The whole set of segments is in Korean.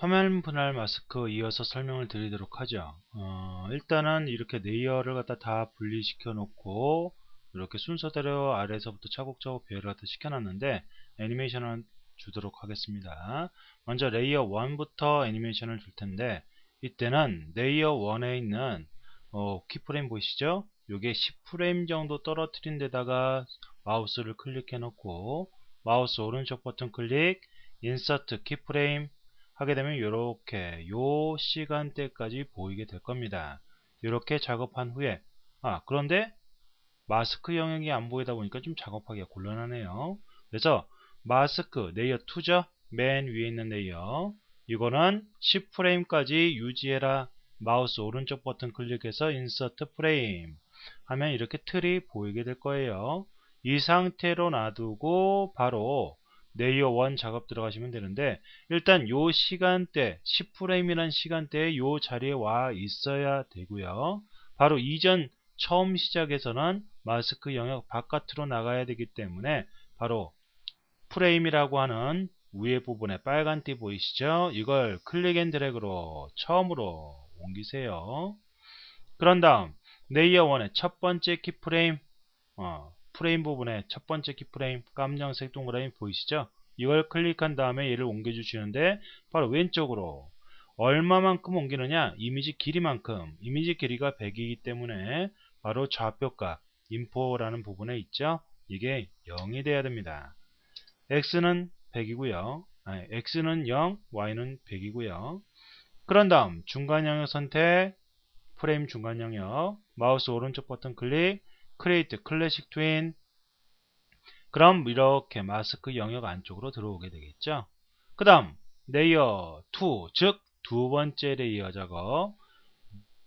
화면 분할 마스크 이어서 설명을 드리도록 하죠. 어, 일단은 이렇게 레이어를 갖다 다 분리시켜 놓고 이렇게 순서대로 아래에서부터 차곡차곡 배열을 갖다 시켜놨는데 애니메이션을 주도록 하겠습니다. 먼저 레이어 1부터 애니메이션을 줄 텐데 이때는 레이어 1에 있는 어, 키프레임 보이시죠? 요게 10프레임 정도 떨어뜨린 데다가 마우스를 클릭해 놓고 마우스 오른쪽 버튼 클릭 인서트 키프레임 하게 되면 이렇게 요 시간대까지 보이게 될 겁니다. 이렇게 작업한 후에 아 그런데 마스크 영역이 안 보이다 보니까 좀 작업하기가 곤란하네요. 그래서 마스크 레이어 2죠. 맨 위에 있는 레이어 이거는 10프레임까지 유지해라 마우스 오른쪽 버튼 클릭해서 인서트 프레임 하면 이렇게 틀이 보이게 될 거예요. 이 상태로 놔두고 바로 레이어 1 작업 들어가시면 되는데 일단 요 시간대 10프레임이라는 시간대에 요 자리에 와 있어야 되고요. 바로 이전 처음 시작에서는 마스크 영역 바깥으로 나가야 되기 때문에 바로 프레임이라고 하는 위에 부분에 빨간 띠 보이시죠? 이걸 클릭 앤 드래그로 처음으로 옮기세요. 그런 다음 레이어 1의 첫 번째 키프레임 어, 프레임 부분에 첫 번째 키프레임 깜장색 동그라미 보이시죠? 이걸 클릭한 다음에 얘를 옮겨 주시는데 바로 왼쪽으로 얼마만큼 옮기느냐? 이미지 길이만큼. 이미지 길이가 100이기 때문에 바로 좌표값 인포라는 부분에 있죠? 이게 0이 돼야 됩니다. X는 100이고요. 아니, x는 0 y는 100이고요. 그런 다음 중간 영역 선택 프레임 중간 영역 마우스 오른쪽 버튼 클릭 크리에이트 클래식 트윈 그럼 이렇게 마스크 영역 안쪽으로 들어오게 되겠죠? 그 다음 레이어 2 즉 두 번째 레이어 작업.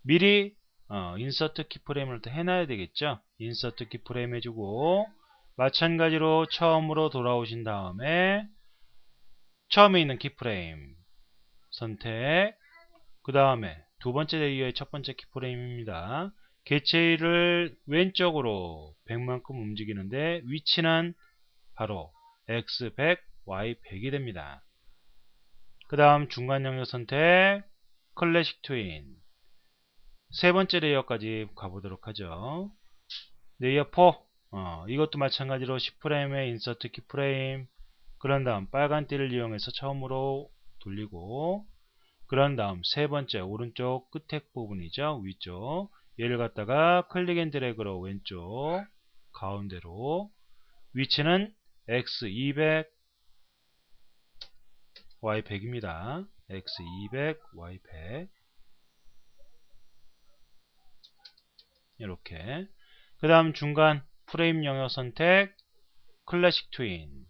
미리 어, 인서트 키프레임을 또 해놔야 되겠죠? 인서트 키프레임 해주고 마찬가지로 처음으로 돌아오신 다음에 처음에 있는 키프레임 선택. 그 다음에 두 번째 레이어의 첫 번째 키프레임입니다 개체를 왼쪽으로 100만큼 움직이는데 위치는 바로 x100, y100이 됩니다. 그 다음 중간 영역 선택 클래식 트윈 세 번째 레이어까지 가보도록 하죠. 레이어 4 어, 이것도 마찬가지로 10프레임의 인서트 키프레임 그런 다음 빨간 띠를 이용해서 처음으로 돌리고 그런 다음 세 번째 오른쪽 끝에 부분이죠. 위쪽 얘를 갖다가 클릭 앤 드래그로 왼쪽 가운데로 위치는 x200 y100입니다. x200 y100 이렇게 그 다음 중간 프레임 영역 선택 클래식 트윈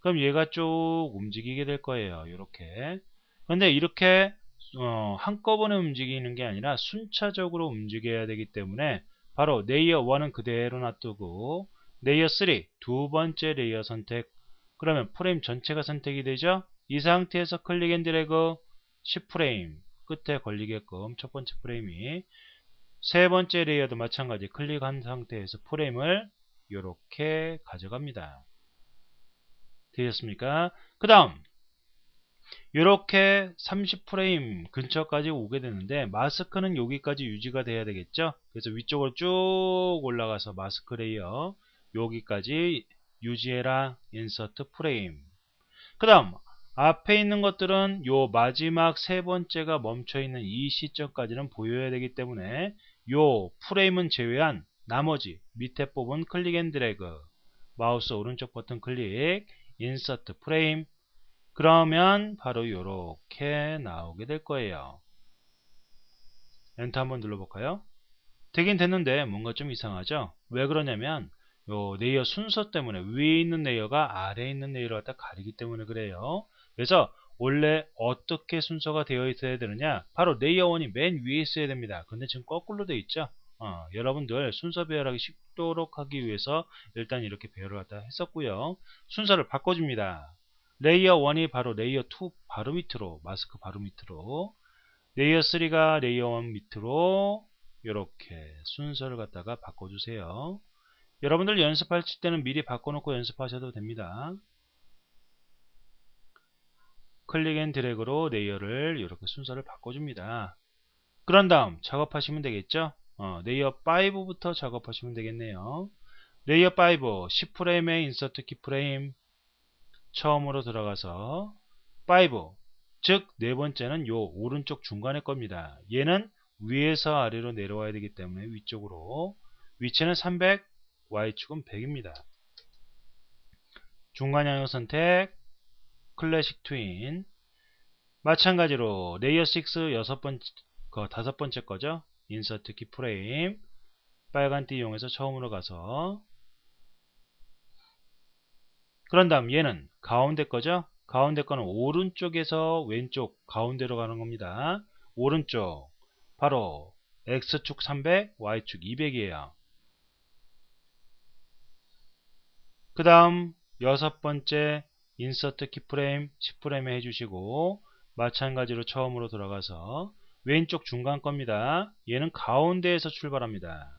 그럼 얘가 쭉 움직이게 될 거예요. 이렇게 근데 이렇게 어, 한꺼번에 움직이는 게 아니라 순차적으로 움직여야 되기 때문에 바로 레이어 1은 그대로 놔두고 레이어 3 두 번째 레이어 선택. 그러면 프레임 전체가 선택이 되죠? 이 상태에서 클릭 앤 드래그 10프레임 끝에 걸리게끔 첫 번째 프레임이. 세 번째 레이어도 마찬가지 클릭한 상태에서 프레임을 이렇게 가져갑니다. 되셨습니까? 그 다음 이렇게 30프레임 근처까지 오게 되는데 마스크는 여기까지 유지가 돼야 되겠죠? 그래서 위쪽으로 쭉 올라가서 마스크 레이어 여기까지 유지해라. 인서트 프레임. 그 다음 앞에 있는 것들은 요 마지막 세 번째가 멈춰 있는 이 시점까지는 보여야 되기 때문에 요 프레임은 제외한 나머지 밑에 뽑은 클릭 앤 드래그 마우스 오른쪽 버튼 클릭 인서트 프레임 그러면 바로 이렇게 나오게 될 거예요. 엔터 한번 눌러볼까요? 되긴 됐는데 뭔가 좀 이상하죠? 왜 그러냐면 요 레이어 순서 때문에 위에 있는 레이어가 아래에 있는 레이어를 갖다 가리기 때문에 그래요. 그래서 원래 어떻게 순서가 되어 있어야 되느냐 바로 레이어 1이 맨 위에 있어야 됩니다. 근데 지금 거꾸로 되어 있죠? 어, 여러분들 순서 배열하기 쉽도록 하기 위해서 일단 이렇게 배열을 갖다 했었고요. 순서를 바꿔줍니다. 레이어 1이 바로 레이어 2 바로 밑으로 마스크 바로 밑으로 레이어 3가 레이어 1 밑으로 이렇게 순서를 갖다가 바꿔주세요. 여러분들 연습하실 때는 미리 바꿔놓고 연습하셔도 됩니다. 클릭 앤 드래그로 레이어를 이렇게 순서를 바꿔줍니다. 그런 다음 작업하시면 되겠죠. 어, 레이어 5부터 작업하시면 되겠네요. 레이어 5 10프레임에 인서트 키프레임 처음으로 들어가서 5 즉 네 번째는 요 오른쪽 중간에 겁니다. 얘는 위에서 아래로 내려와야 되기 때문에 위쪽으로 위치는 300 Y축은 100입니다. 중간 영역 선택 클래식 트윈 마찬가지로 레이어 6 여섯 번째 그 다섯 번째 거죠. 인서트 키프레임 빨간 띠 이용해서 처음으로 가서 그런 다음 얘는 가운데 거죠. 가운데 거는 오른쪽에서 왼쪽 가운데로 가는 겁니다. 오른쪽 바로 X축 300, Y축 200이에요. 그 다음 여섯 번째 인서트 키프레임 10프레임에 해주시고 마찬가지로 처음으로 들어가서 왼쪽 중간 겁니다. 얘는 가운데에서 출발합니다.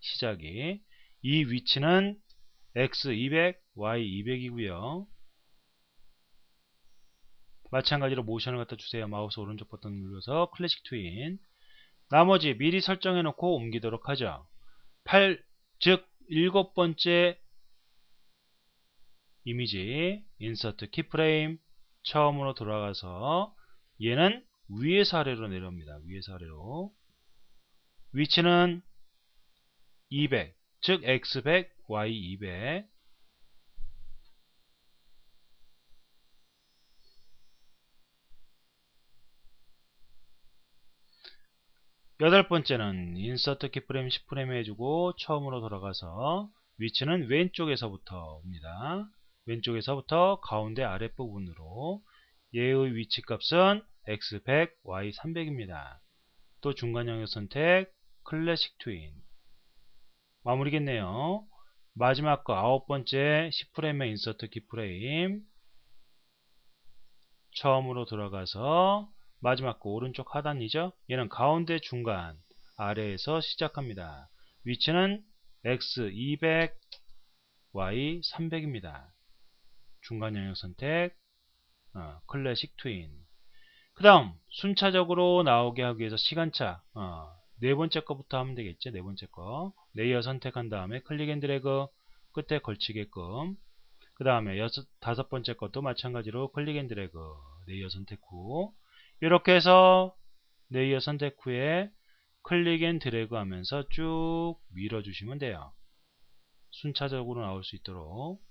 시작이 이 위치는 X200, Y200이고요. 마찬가지로 모션을 갖다 주세요. 마우스 오른쪽 버튼 눌러서 클래식 트윈 나머지 미리 설정해 놓고 옮기도록 하죠. 8, 즉 일곱 번째 이미지 인서트 키프레임 처음으로 돌아가서 얘는 위에서 아래로 내려옵니다. 위에서 아래로 위치는 200, 즉 x100, y200 여덟 번째는 인서트 키프레임 10프레임 해주고 처음으로 돌아가서 위치는 왼쪽에서부터 옵니다. 왼쪽에서부터 가운데 아랫부분으로 얘의 위치 값은 x100, y300입니다. 또 중간 영역 선택, 클래식 트윈. 마무리겠네요. 마지막 거 아홉 번째 10프레임의 인서트 키프레임. 처음으로 들어가서 마지막 거 오른쪽 하단이죠. 얘는 가운데 중간 아래에서 시작합니다. 위치는 x200, y300입니다. 중간 영역 선택, 어, 클래식 트윈. 그 다음 순차적으로 나오게 하기 위해서 시간차 어, 네 번째 거부터 하면 되겠죠 네 번째 거 레이어 선택한 다음에 클릭 앤 드래그 끝에 걸치게끔 그 다음에 다섯 번째 것도 마찬가지로 클릭 앤 드래그 레이어 선택 후 이렇게 해서 레이어 선택 후에 클릭 앤 드래그 하면서 쭉 밀어 주시면 돼요. 순차적으로 나올 수 있도록.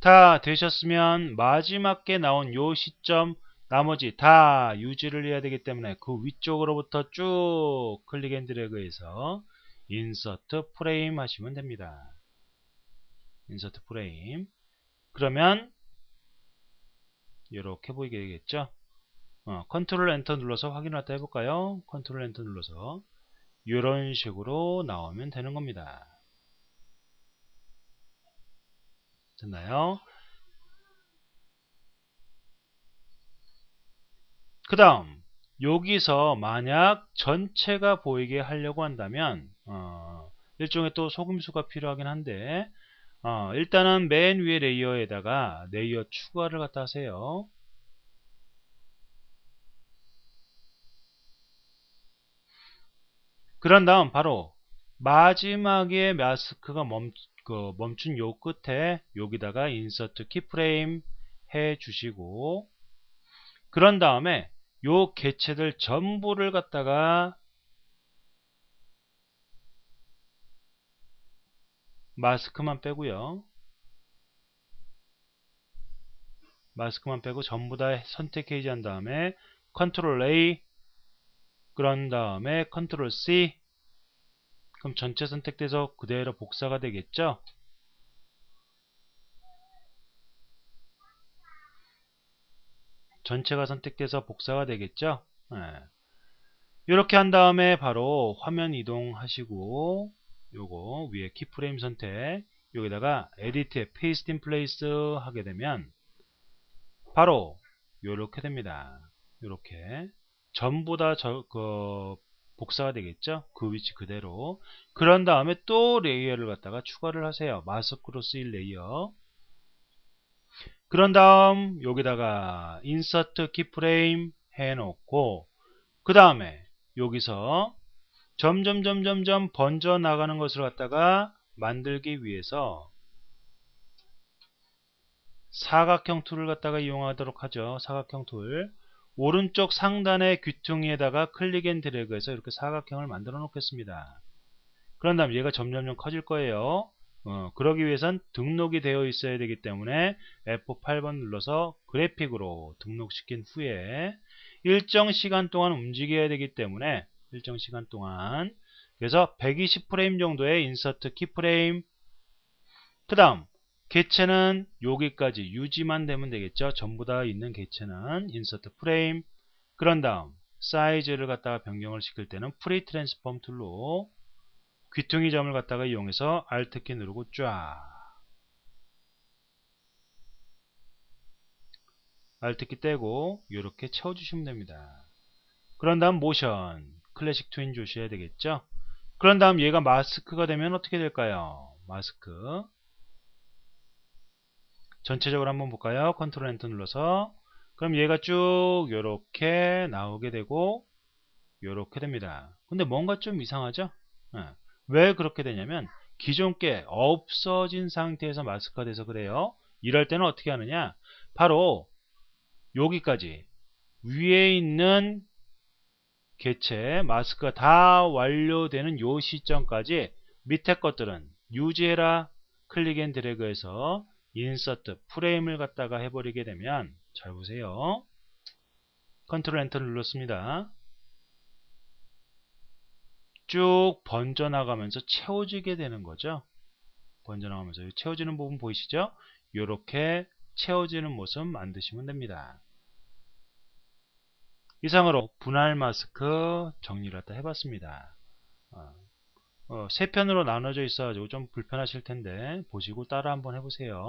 다 되셨으면 마지막에 나온 요 시점 나머지 다 유지를 해야 되기 때문에 그 위쪽으로부터 쭉 클릭 앤 드래그해서 인서트 프레임 하시면 됩니다. 인서트 프레임 그러면 이렇게 보이게 되겠죠. 어, 컨트롤 엔터 눌러서 확인을 갖다 해볼까요? 컨트롤 엔터 눌러서 이런 식으로 나오면 되는 겁니다. 됐나요? 그 다음 여기서 만약 전체가 보이게 하려고 한다면 어, 일종의 또 소금수가 필요하긴 한데 어, 일단은 맨 위에 레이어에다가 레이어 추가를 갖다 하세요. 그런 다음 바로 마지막에 마스크가 멈, 그 멈춘 요 끝에 여기다가 인서트 키프레임 해 주시고 그런 다음에 요 개체들 전부를 갖다가 마스크만 빼고요. 마스크만 빼고 전부 다 선택해지 한 다음에 컨트롤 A 그런 다음에 컨트롤 C. 그럼 전체 선택돼서 그대로 복사가 되겠죠 전체가 선택돼서 복사가 되겠죠? 네. 이렇게 한 다음에 바로 화면 이동하시고 요거 위에 키프레임 선택 여기다가 에디트에 페이스트 인 플레이스 하게 되면 바로 요렇게 됩니다. 요렇게 전부 다 저, 그, 복사가 되겠죠? 그 위치 그대로. 그런 다음에 또 레이어를 갖다가 추가를 하세요. 마스크로 쓰일 레이어 그런 다음 여기다가 인서트 키프레임 해놓고 그 다음에 여기서 점점 점점점 번져 나가는 것을 갖다가 만들기 위해서 사각형 툴을 갖다가 이용하도록 하죠. 사각형 툴. 오른쪽 상단의 귀퉁이에다가 클릭 앤 드래그해서 이렇게 사각형을 만들어 놓겠습니다. 그런 다음 얘가 점점점 커질 거예요. 어, 그러기 위해선 등록이 되어 있어야 되기 때문에 F8번 눌러서 그래픽으로 등록시킨 후에 일정 시간 동안 움직여야 되기 때문에 일정 시간 동안 그래서 120프레임 정도의 인서트 키프레임. 그 다음 개체는 여기까지 유지만 되면 되겠죠? 전부 다 있는 개체는 인서트 프레임. 그런 다음 사이즈를 갖다가 변경을 시킬 때는 프리 트랜스폼 툴로 귀퉁이 점을 갖다가 이용해서 Alt키 누르고 쫙 Alt키 떼고 이렇게 채워주시면 됩니다. 그런 다음 모션 클래식 트윈 주셔야 되겠죠. 그런 다음 얘가 마스크가 되면 어떻게 될까요? 마스크 전체적으로 한번 볼까요? 컨트롤 엔터 눌러서 그럼 얘가 쭉 이렇게 나오게 되고 이렇게 됩니다. 근데 뭔가 좀 이상하죠? 네. 왜 그렇게 되냐면 기존 게 없어진 상태에서 마스크가 돼서 그래요. 이럴 때는 어떻게 하느냐? 바로 여기까지 위에 있는 개체 마스크가 다 완료되는 요 시점까지 밑에 것들은 유지해라 클릭 앤 드래그해서 인서트 프레임을 갖다가 해버리게 되면 잘 보세요. 컨트롤 엔터 눌렀습니다. 쭉 번져나가면서 채워지게 되는 거죠. 번져나가면서 채워지는 부분 보이시죠? 이렇게 채워지는 모습 만드시면 됩니다. 이상으로 분할 마스크 정리를 갖다 해봤습니다. 어, 어, 세 편으로 나눠져 있어가지고 좀 불편하실 텐데 보시고 따라 한번 해보세요.